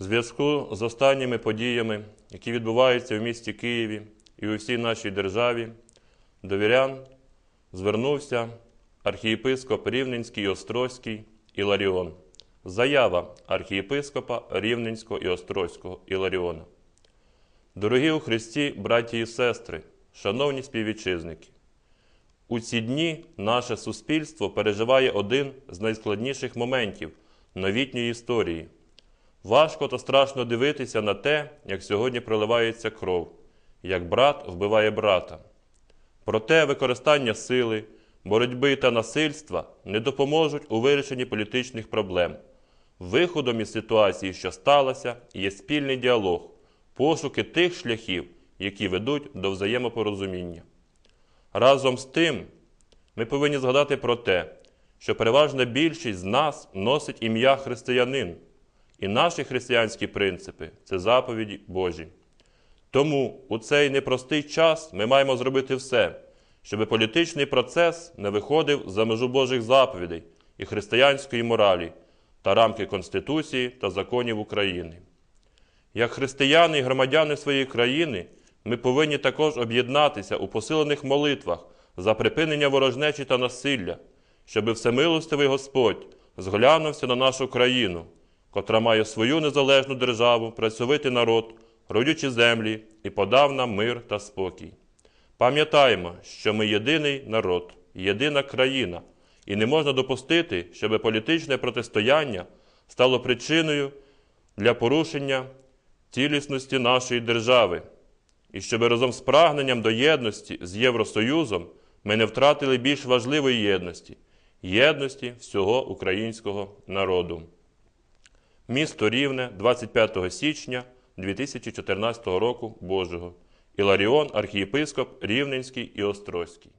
В зв'язку з останніми подіями, які відбуваються в місті Києві і у всій нашій державі, до вірян звернувся архієпископ Рівненський і Острозький Іларіон. Заява архієпископа Рівненського і Острозького Іларіона. Дорогі у Христі, браті і сестри, шановні співвітчизники, у ці дні наше суспільство переживає один з найскладніших моментів новітньої історії. Важко та страшно дивитися на те, як сьогодні проливається кров, як брат вбиває брата. Проте використання сили, боротьби та насильства не допоможуть у вирішенні політичних проблем. Виходом із ситуації, що сталося, є спільний діалог, пошуки тих шляхів, які ведуть до взаємопорозуміння. Разом з тим, ми повинні згадати про те, що переважна більшість з нас носить ім'я християнин, і наші християнські принципи це заповіді Божі. Тому у цей непростий час ми маємо зробити все, щоб політичний процес не виходив за межу Божих заповідей і християнської моралі та рамки Конституції та законів України. Як християни і громадяни своєї країни, ми повинні також об'єднатися у посилених молитвах за припинення ворожнечі та насилля, щоби всемилостивий Господь зглянувся на нашу країну, котра має свою незалежну державу, працьовитий народ, родючі землі і подав нам мир та спокій. Пам'ятаємо, що ми єдиний народ, єдина країна, і не можна допустити, щоб політичне протистояння стало причиною для порушення цілісності нашої держави, і щоб разом з прагненням до єдності з Євросоюзом ми не втратили більш важливої єдності єдності всього українського народу. Місто Рівне, 25 січня 2014 року Божого. Іларіон, архієпископ Рівненський і Острозький.